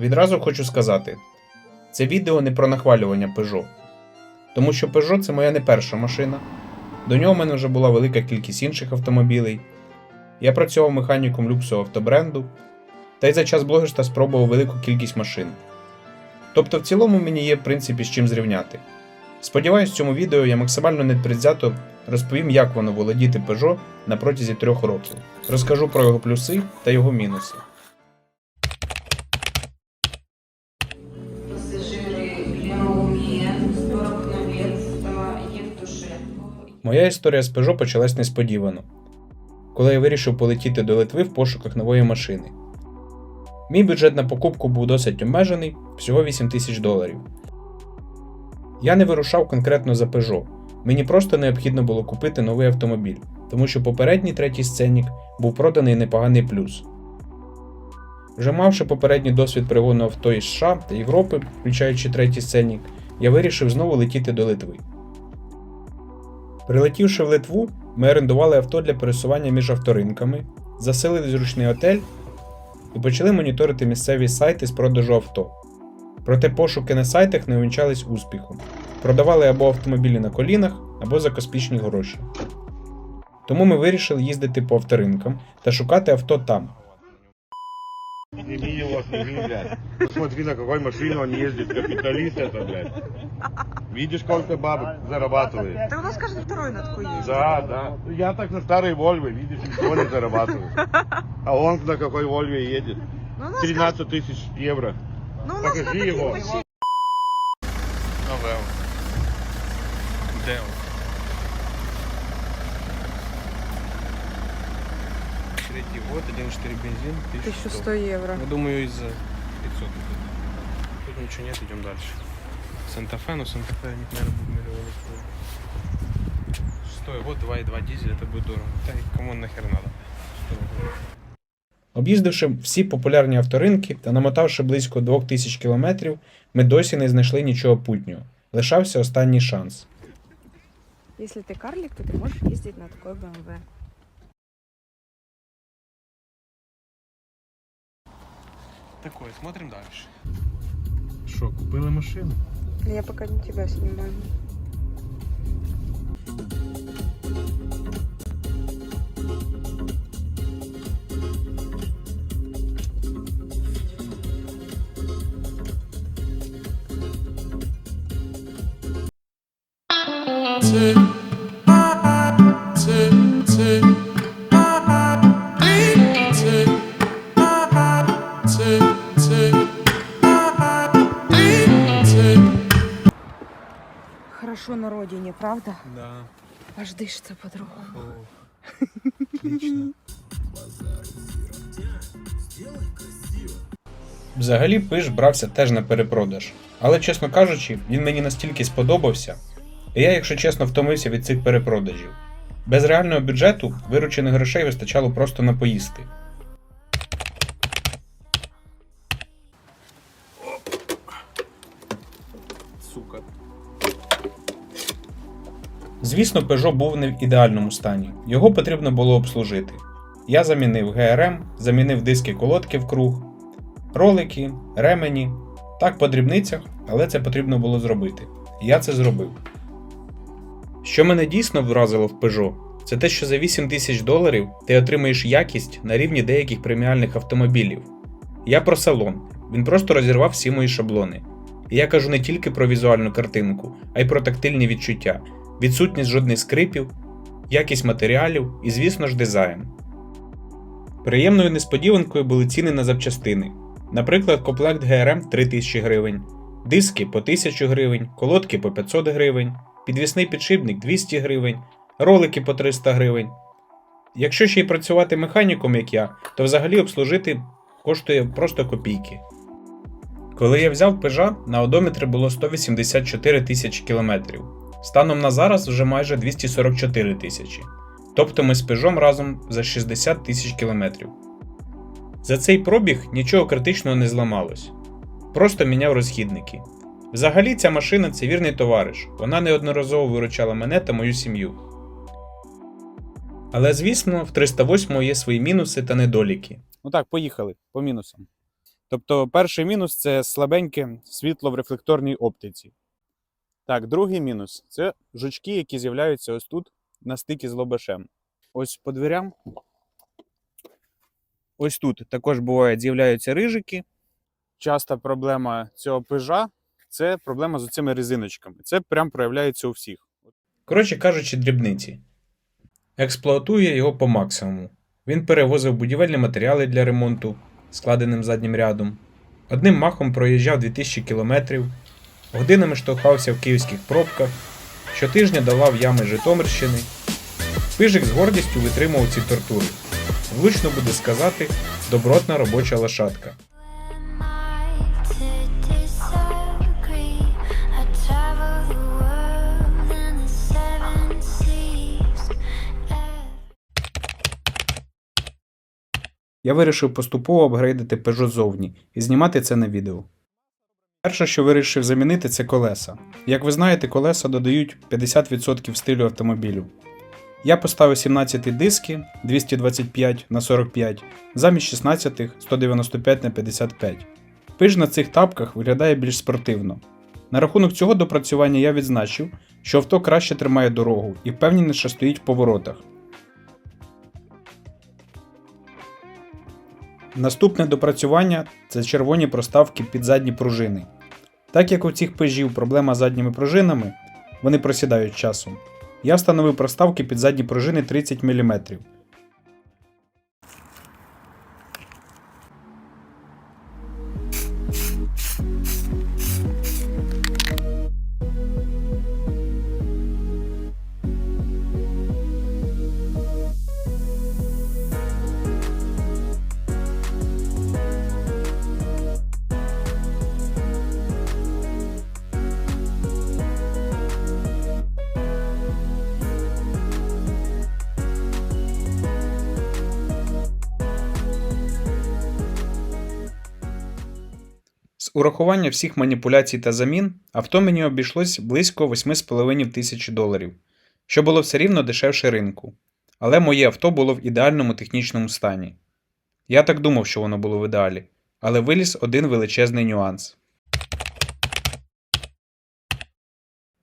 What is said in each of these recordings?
Відразу хочу сказати: це відео не про нахвалювання Peugeot. Тому що Peugeot це моя не перша машина. До нього в мене вже була велика кількість інших автомобілей. Я працював механіком люксу автобренду, та й за час блогерства спробував велику кількість машин. Тобто, в цілому мені є в принципі з чим зрівняти. Сподіваюсь, в цьому відео я максимально непредвзято розповім, як воно володіти Peugeot на протязі трьох років. Розкажу про його плюси та його мінуси. Моя історія з Peugeot почалась несподівано, коли я вирішив полетіти до Литви в пошуках нової машини. Мій бюджет на покупку був досить обмежений всього 8 тисяч доларів. Я не вирушав конкретно за Peugeot, мені просто необхідно було купити новий автомобіль, тому що попередній третій сценік був проданий непоганий плюс. Вже мавши попередній досвід пригону авто із США та Європи, включаючи третій сценік, я вирішив знову летіти до Литви. Прилетівши в Литву, ми орендували авто для пересування між авторинками, заселили зручний готель і почали моніторити місцеві сайти з продажу авто. Проте пошуки на сайтах не увінчались успіхом. Продавали або автомобілі на колінах, або за космічні гроші. Тому ми вирішили їздити по авторинкам та шукати авто там. Не видел вас, не видел, блядь. Посмотри, на какой машине он ездит. Капиталист это, блядь. Видишь, сколько бабок зарабатывает? Да у нас каждый второй на такой ездит. Да, да. Ну, Я так на старой Вольве, видишь, ничего не зарабатываю. А он на какой Вольве едет? Ну, у нас 13 тысяч евро. ну, покажи его. 2003 год, 1.4 бензин, 1100. 1100 евро. Я думаю, из э, 500. Тут ничего нет, идем дальше. Санта-Фе, но Санта-Фе, наверное, будет миллионы стоить. Шестой год, 2.2 дизель, это будет дорого. Так, кому нахер надо? Об'їздивши всі популярні авторинки та намотавши близько 2000 кілометрів, ми досі не знайшли нічого путнього. Лишався останній шанс. Якщо ти карлік, то ти можеш їздити на такої BMW. Такое, смотрим дальше. Що, купили машину? Я пока не тебя снимаю. Хорошо на родине, правда? Да. Аж дышится по-другому. Отлично. Взагалі пиш брався теж на перепродаж. Але, чесно кажучи, він мені настільки сподобався, і я, якщо чесно, втомився від цих перепродажів. Без реального бюджету виручених грошей вистачало просто на поїсти. Звісно, Peugeot був не в ідеальному стані, його потрібно було обслужити. Я замінив ГРМ, замінив диски колодки в круг, ролики, ремені. Так по дрібницях, але це потрібно було зробити. Я це зробив. Що мене дійсно вразило в Peugeot, це те, що за 8 тисяч доларів ти отримаєш якість на рівні деяких преміальних автомобілів. Я про салон, він просто розірвав всі мої шаблони. І я кажу не тільки про візуальну картинку, а й про тактильні відчуття відсутність жодних скрипів, якість матеріалів і, звісно ж, дизайн. Приємною несподіванкою були ціни на запчастини. Наприклад, комплект ГРМ 3000 гривень, диски по 1000 гривень, колодки по 500 гривень, підвісний підшипник 200 гривень, ролики по 300 гривень. Якщо ще й працювати механіком, як я, то взагалі обслужити коштує просто копійки. Коли я взяв Peugeot, на одометрі було 184 тисячі кілометрів. Станом на зараз вже майже 244 тисячі. Тобто ми з Peugeot разом за 60 тисяч кілометрів. За цей пробіг нічого критичного не зламалось. Просто міняв розхідники. Взагалі, ця машина це вірний товариш, вона неодноразово виручала мене та мою сім'ю. Але звісно, в 308 є свої мінуси та недоліки. Ну так, поїхали по мінусам. Тобто, перший мінус це слабеньке світло в рефлекторній оптиці. Так, другий мінус це жучки, які з'являються ось тут на стикі з лобашем. Ось по дверям. Ось тут також бувають з'являються рижики. Часта проблема цього пижа це проблема з цими резиночками. Це прям проявляється у всіх. Коротше кажучи, дрібниці. Експлуатує його по максимуму. Він перевозив будівельні матеріали для ремонту складеним заднім рядом. Одним махом проїжджав 2000 кілометрів, годинами штовхався в київських пробках, щотижня долав ями Житомирщини. Пижик з гордістю витримував ці тортури. Влучно буде сказати добротна робоча лошадка. Я вирішив поступово апгрейдити Peugeot зовні і знімати це на відео. Перше, що вирішив замінити, це колеса. Як ви знаєте, колеса додають 50% стилю автомобілю. Я поставив 17 диски 225 на 45 замість 16 195 на 55. Пиж на цих тапках виглядає більш спортивно. На рахунок цього допрацювання я відзначив, що авто краще тримає дорогу і впевненіше стоїть в поворотах. Наступне допрацювання це червоні проставки під задні пружини. Так як у цих пежів проблема з задніми пружинами, вони просідають часом. Я встановив проставки під задні пружини 30 мм. З урахування всіх маніпуляцій та замін авто мені обійшлось близько 8,5 тисяч доларів, що було все рівно дешевше ринку. Але моє авто було в ідеальному технічному стані. Я так думав, що воно було в ідеалі, але виліз один величезний нюанс.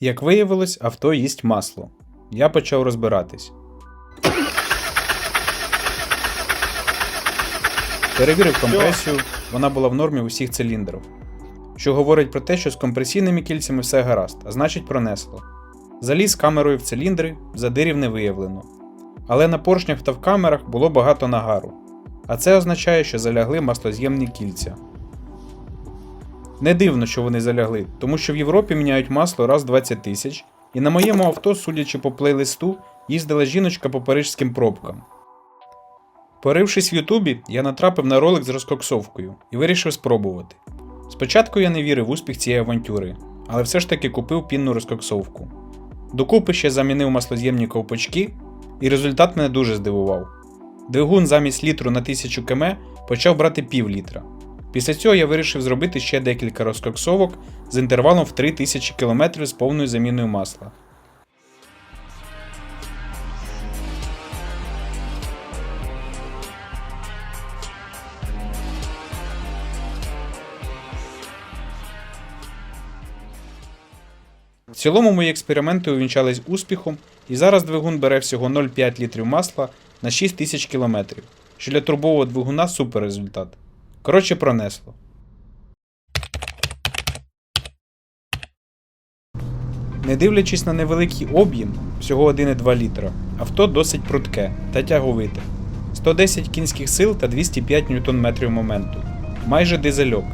Як виявилось, авто їсть масло. Я почав розбиратись. Перевірив компресію, вона була в нормі усіх циліндрів. Що говорить про те, що з компресійними кільцями все гаразд, а значить пронесло. Заліз камерою в циліндри, задирів не виявлено. Але на поршнях та в камерах було багато нагару. А це означає, що залягли маслоз'ємні кільця. Не дивно, що вони залягли, тому що в Європі міняють масло раз в 20 тисяч, і на моєму авто, судячи по плейлисту, їздила жіночка по парижським пробкам. Порившись в Ютубі, я натрапив на ролик з розкоксовкою і вирішив спробувати. Спочатку я не вірив в успіх цієї авантюри, але все ж таки купив пінну розкоксовку. Докупи ще замінив маслоз'ємні ковпачки, і результат мене дуже здивував. Двигун замість літру на 1000 км почав брати пів літра. Після цього я вирішив зробити ще декілька розкоксовок з інтервалом в 3000 км з повною заміною масла. Цілому мої експерименти увінчались успіхом, і зараз двигун бере всього 0,5 літрів масла на 6 тисяч км, що для турбового двигуна супер результат. Коротше, пронесло. Не дивлячись на невеликий об'єм, всього 1,2 літра, авто досить прудке та тяговите. 110 кінських сил та 205 Нм моменту. Майже дизельок.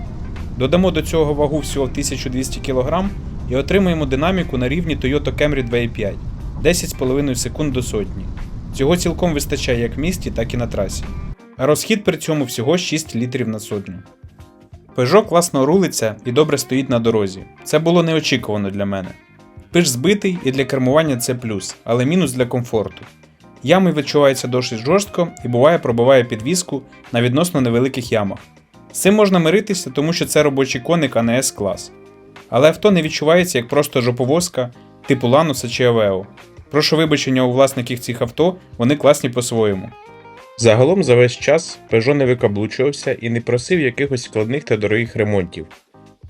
Додамо до цього вагу всього 1200 кг і отримаємо динаміку на рівні Toyota Camry 2.5 10,5 секунд до сотні. Цього цілком вистачає як в місті, так і на трасі. А розхід при цьому всього 6 літрів на сотню. Peugeot класно рулиться і добре стоїть на дорозі. Це було неочікувано для мене. Пиш збитий і для кермування це плюс, але мінус для комфорту. Ями відчуваються досить жорстко і буває пробиває підвіску на відносно невеликих ямах. З цим можна миритися, тому що це робочий коник, а не С-клас. Але авто не відчувається як просто жоповозка типу Лануса чи Авео. Прошу вибачення у власників цих авто, вони класні по-своєму. Загалом за весь час Peugeot не викаблучувався і не просив якихось складних та дорогих ремонтів.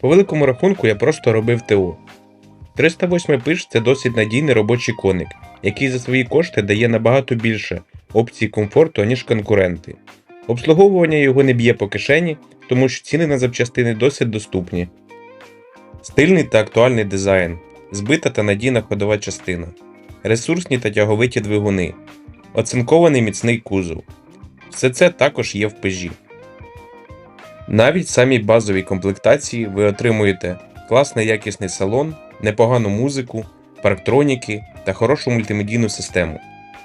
По великому рахунку я просто робив ТО. 308 пиш це досить надійний робочий коник, який за свої кошти дає набагато більше опцій комфорту, ніж конкуренти. Обслуговування його не б'є по кишені, тому що ціни на запчастини досить доступні. Стильний та актуальний дизайн, збита та надійна ходова частина, ресурсні та тяговиті двигуни, оцинкований міцний кузов. Все це також є в пежі. Навіть самій базовій комплектації ви отримуєте класний якісний салон, непогану музику, парктроніки та хорошу мультимедійну систему.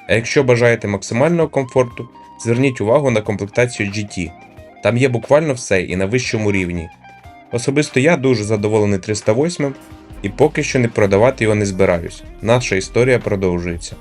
А якщо бажаєте максимального комфорту, зверніть увагу на комплектацію GT. Там є буквально все і на вищому рівні. Особисто я дуже задоволений 308 і поки що не продавати його не збираюсь. Наша історія продовжується.